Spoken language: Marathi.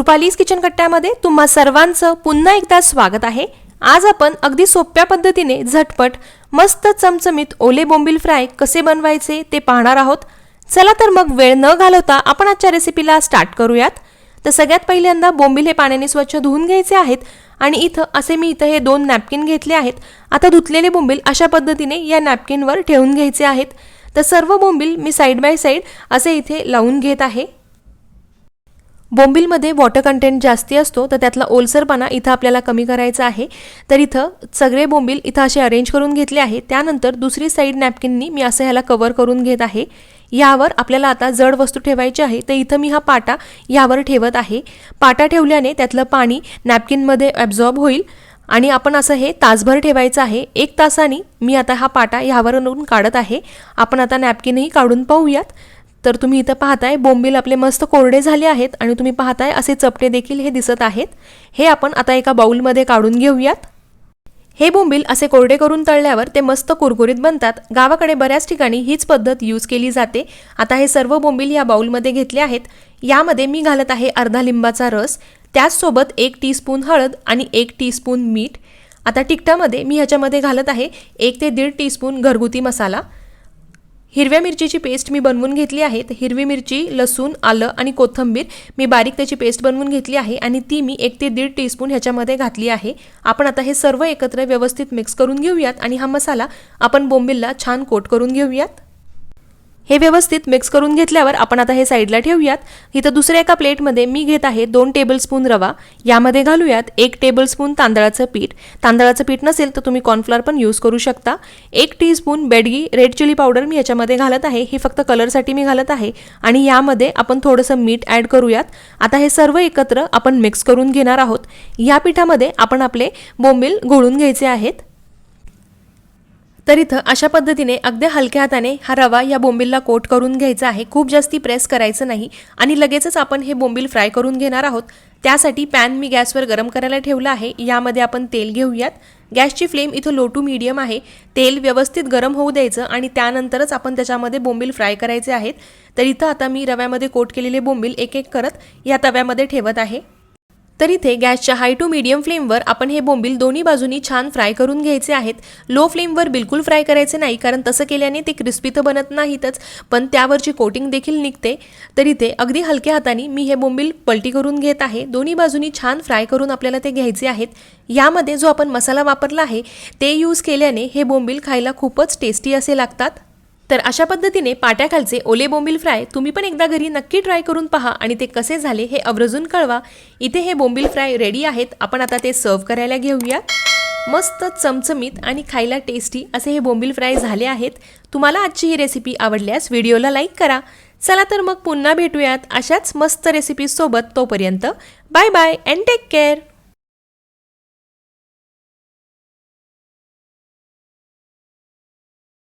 रुपालीज किचन कट्ट्यामध्ये तुम्हा सर्वांचं पुन्हा एकदा स्वागत आहे. आज आपण अगदी सोप्या पद्धतीने झटपट मस्त चमचमीत ओले बोंबील फ्राय कसे बनवायचे ते पाहणार आहोत. चला तर मग वेळ न घालवता आपण आजच्या रेसिपीला स्टार्ट करूयात. तर सगळ्यात पहिल्यांदा बोंबील हे पाण्याने स्वच्छ धुवून घ्यायचे आहेत आणि इथं असे मी इथं हे दोन नॅपकिन घेतले आहेत. आता धुतलेले बोंबील अशा पद्धतीने या नॅपकिनवर ठेवून घ्यायचे आहेत. तर सर्व बोंबील मी साईड बाय साईड असे इथे लावून घेत आहे. बोंबीलमध्ये वॉटर कंटेंट जास्ती असतो तर त्यातला ओलसरपणा इथं आपल्याला कमी करायचा आहे. तर इथं सगळे बोंबील इथं असे अरेंज करून घेतले आहे त्यानंतर दुसरी साईड नॅपकिननी मी असं ह्याला कवर करून घेत आहे. यावर आपल्याला आता जड वस्तू ठेवायची आहे तर इथं मी हा पाटा यावर ठेवत आहे. पाटा ठेवल्याने त्यातलं पाणी नॅपकिनमध्ये ॲब्झॉर्ब होईल आणि आपण असं हे तासभर ठेवायचं आहे. एक तासाने मी आता हा पाटा ह्यावरून काढत आहे. आपण आता नॅपकिनही काढून पाहूयात. तर तुम्ही इथं पाहताय बोंबील आपले मस्त कोरडे झाले आहेत आणि तुम्ही पाहताय असे चपटे देखील हे दिसत आहेत. हे आपण आता एका बाउलमध्ये काढून घेऊयात. हे बोंबील असे कोरडे करून तळल्यावर ते मस्त कुरकुरीत बनतात. गावाकडे बऱ्याच ठिकाणी हीच पद्धत यूज केली जाते. आता हे सर्व बोंबील या बाउलमध्ये घेतले आहेत. यामध्ये मी घालत आहे अर्धा लिंबाचा रस त्याचसोबत एक टीस्पून हळद आणि एक टीस्पून मीठ. आता तिखटामध्ये मी ह्याच्यामध्ये घालत आहे एक ते दीड टीस्पून घरगुती मसाला. हिरव्या मिरचीची पेस्ट मी बनवून घेतली आहे. तर हिरवी मिरची लसूण आलं आणि कोथिंबीर मी बारीक त्याची पेस्ट बनवून घेतली आहे आणि ती मी एक ते दीड टीस्पून ह्याच्यामध्ये घातली आहे. आपण आता हे सर्व एकत्र व्यवस्थित मिक्स करून घेऊयात आणि हा मसाला आपण बोंबिलला छान कोट करून घेऊयात. हे व्यवस्थित मिक्स करून घेतल्यावर आपण आता हे साईडला ठेवूयात. इथं दुसऱ्या एका प्लेटमध्ये मी घेत आहे दोन टेबलस्पून रवा. यामध्ये घालूयात एक टेबलस्पून तांदळाचं पीठ. तांदळाचं पीठ नसेल तर तुम्ही कॉर्नफ्लॉर पण यूज करू शकता. एक teaspoon Byadgi red chilli powder मी याच्यामध्ये घालत आहे. हे फक्त कलरसाठी मी घालत आहे. आणि यामध्ये आपण थोडंसं मीठ ॲड करूयात. आता हे सर्व एकत्र आपण मिक्स करून घेणार आहोत. या पिठामध्ये आपण आपले बोंबील घोळून घ्यायचे आहेत. तर इथं अशा पद्धतीने अगदी हलक्या हाताने हा रवा या बोंबीलला कोट करून घ्यायचा आहे. खूप जास्ती प्रेस करायचं नाही आणि लगेचच आपण हे बोंबील फ्राय करून घेणार आहोत. त्यासाठी पॅन मी गॅसवर गरम करायला ठेवला आहे. यामध्ये आपण तेल घेऊयात. गॅसची फ्लेम इथं लो टू मीडियम आहे. तेल व्यवस्थित गरम होऊ द्यायचं आणि त्यानंतरच आपण त्याच्यामध्ये बोंबील फ्राय करायचे आहेत. तर इथं आता मी रव्यामध्ये कोट केलेले बोंबील एक एक करत या तव्यामध्ये ठेवत आहे. तर इथे गॅसच्या हाय टू मीडियम फ्लेमवर आपण हे बोंबील दोन्ही बाजूनी छान फ्राय करून घ्यायचे आहेत. लो फ्लेमवर बिलकुल फ्राय करायचे नाही कारण तसं केल्याने ते क्रिस्पी तर बनत नाहीतच पण त्यावरची कोटिंग देखील निघते. तर इथे अगदी हलक्या हाताने मी हे बोंबील पलटी करून घेत आहे. दोन्ही बाजूनी छान फ्राय करून आपल्याला ते घ्यायचे आहेत. यामध्ये जो आपण मसाला वापरला आहे ते यूज केल्याने हे बोंबील खायला खूपच टेस्टी असे लागतात. तर अशा पद्धतीने पाट्याखालचे ओले बोंबील फ्राय तुम्ही पण एकदा घरी नक्की ट्राय करून पहा आणि ते कसे झाले हे अवरजून कळवा. इथे हे बोंबील फ्राय रेडी आहेत. आपण आता ते सर्व्ह करायला घेऊया. मस्त चमचमीत आणि खायला टेस्टी असे हे बोंबील फ्राय झाले आहेत. तुम्हाला आजची ही रेसिपी आवडल्यास व्हिडिओला लाईक करा. चला तर मग पुन्हा भेटूयात अशाच मस्त रेसिपीजसोबत तोपर्यंत bye bye and take care